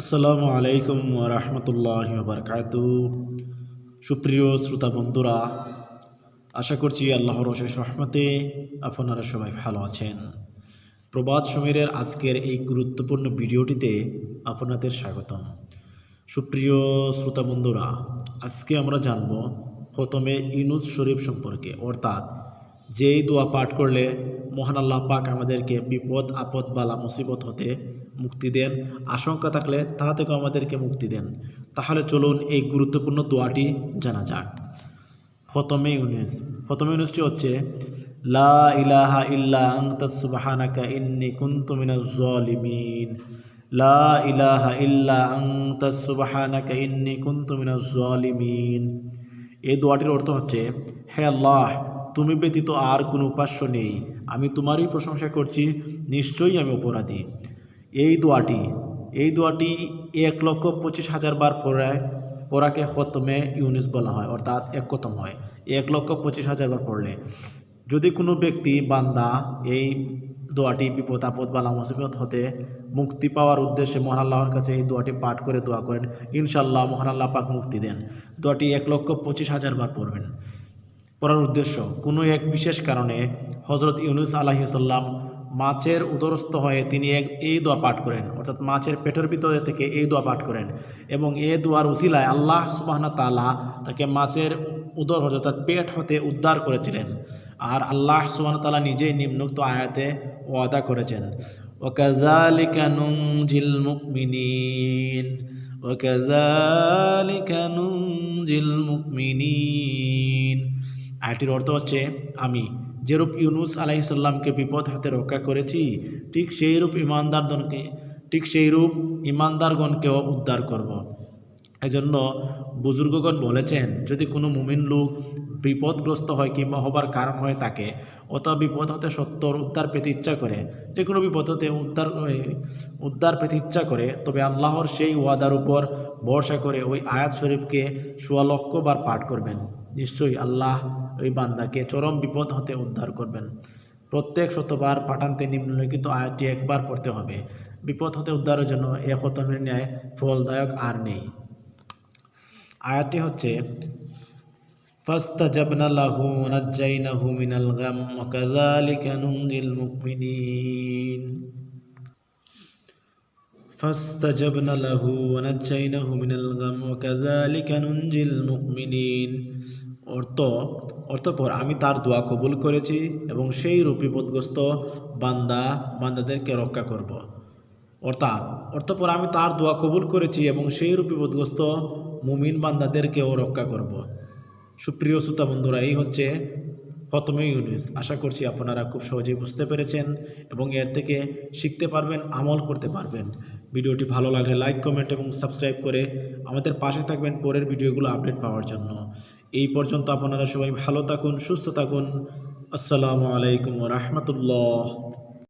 আসসালামু আলাইকুম রহমতুল্লাহ বারকাত সুপ্রিয় শ্রোতা বন্ধুরা, আশা করছি আল্লাহর অশেষ রহমতে আপনারা সবাই ভালো আছেন। প্রবাদ সমীরের আজকের এই গুরুত্বপূর্ণ ভিডিওটিতে আপনাদের স্বাগতম। সুপ্রিয় শ্রোতা বন্ধুরা, আজকে আমরা জানব প্রথমে ইনুজ শরীফ সম্পর্কে, অর্থাৎ যেই দোয়া পাঠ করলে মহান আল্লাহ পাক আমাদেরকে বিপদ, আপদ, বালা, মুসিবত হতে মুক্তি দেন। আশঙ্কা থাকলে তা থেকে আমাদেরকে মুক্তি দেন। তাহলে চলুন এই গুরুত্বপূর্ণ দোয়াটি জানা যাক। প্রথমে ইউনিস। প্রথমে ইউনিসটি হচ্ছে, লা ইলাহা ইল্লা আনতা সুবহানাকা ইন্নী কুনতু মিনাজ জালিমিন। লা ইলাহা ইল্লা আনতা সুবহানাকা ইন্নী কুনতু মিনাজ জালিমিন। এই দোয়াটির অর্থ হচ্ছে, হে আল্লাহ, তুমি ব্যতীত আর কোনো উপাস্য নেই। আমি তোমারই প্রশংসা করছি, নিশ্চয়ই আমি অপরাধী। এই দোয়াটি এই দোয়াটি এক লক্ষ পঁচিশ হাজার বার পড়ায় পড়াকে খতমে ইউনিস বলা হয়, অর্থাৎ এক কতম হয়। এক লক্ষ পঁচিশ হাজার বার পড়লে। যদি কোনো ব্যক্তি, বান্দা এই দোয়াটি বিপদ আপদ বালা মুসিবত হতে মুক্তি পাওয়ার উদ্দেশ্যে মহান আল্লাহর কাছে এই দোয়াটি পাঠ করে দোয়া করেন ইনশাল্লাহ মহান আল্লাহ পাক মুক্তি দেন। দোয়াটি এক লক্ষ পঁচিশ হাজার বার পড়বেন। পড়ার উদ্দেশ্য, কোনো এক বিশেষ কারণে হজরত ইউনুস আলাহিসাল্লাম মাছের উদরস্থ হয়ে তিনি এক এই দোয়া পাঠ করেন অর্থাৎ মাছের পেটের ভিতরে থেকে এই দোয়া পাঠ করেন এবং এই দোয়ার উসিলায় আল্লাহ সুবাহনা তালা তাকে মাছের উদর হতে অর্থাৎ পেট হতে উদ্ধার করেছিলেন আর আল্লাহ সুবাহনা তালা নিজেই নিম্নোক্ত আয়াতে ওয়াদা করেছেন وكذلك ننجي المؤمنين وكذلك ننجي المؤمنين আয়টির অর্থ হচ্ছে আমি যেরূপ ইউনুস আলাইসাল্লামকে বিপদ হতে রক্ষা করেছি, ঠিক সেইরূপ ইমানদারগণকে, ঠিক সেইরূপ ইমানদারগণকেও উদ্ধার করব। এজন্য বুজুর্গগণ বলেছেন, যদি কোনো মুমিন লোক বিপদগ্রস্ত হয় কিংবা হবার কারণ হয়ে থাকে, অথবা বিপদ হতে সত্তর উদ্ধার পেতে ইচ্ছা করে, যে কোনো বিপদ হতে উদ্ধার উদ্ধার পেতে ইচ্ছা করে, তবে আল্লাহর সেই ওয়াদার উপর ভরসা করে ওই আয়াত শরীফকে সোয়া লক্ষবার পাঠ করবেন নিশ্চয়ই আল্লাহ ওই বান্দাকে চরম বিপদ হতে উদ্ধার করবেন প্রত্যেক শতবার পাঠানতে নিম্নলিখিত আয়াতটি একবার পড়তে হবে বিপদ হতে উদ্ধারের জন্য এ খতমের ন্যায় ফলদায়ক আর নেই আয়াতটি হচ্ছে فاستجبنا له ونجيناه من الغم وكذلك ننجي المؤمنين فاستجبنا له ونجيناه من الغم وكذلك ننجي المؤمنين অর্থ, অর্থপর আমি তার দোয়া কবুল করেছি এবং সেই রূপ বিপদগ্রস্ত বান্দা বান্দাদেরকে রক্ষা করব। অর্থাৎ, অর্থপর আমি তার দোয়া কবুল করেছি এবং সেই রূপ বিপদগ্রস্ত মুমিন বান্দাদেরকেও রক্ষা করব। সুপ্রিয় শ্রোতা বন্ধুরা, এই হচ্ছে প্রথমে ইউনিস আশা করছি আপনারা খুব সহজেই বুঝতে পেরেছেন এবং এর থেকে শিখতে পারবেন, আমল করতে পারবেন ভিডিওটি ভালো লাগলে লাইক, কমেন্ট এবং সাবস্ক্রাইব করে আমাদের পাশে থাকবেন পরের ভিডিওগুলো আপডেট পাওয়ার জন্য এই পর্যন্ত আপনারা সবাই ভালো থাকুন সুস্থ থাকুন। আসসালামু আলাইকুম রহমতুল্লাহ।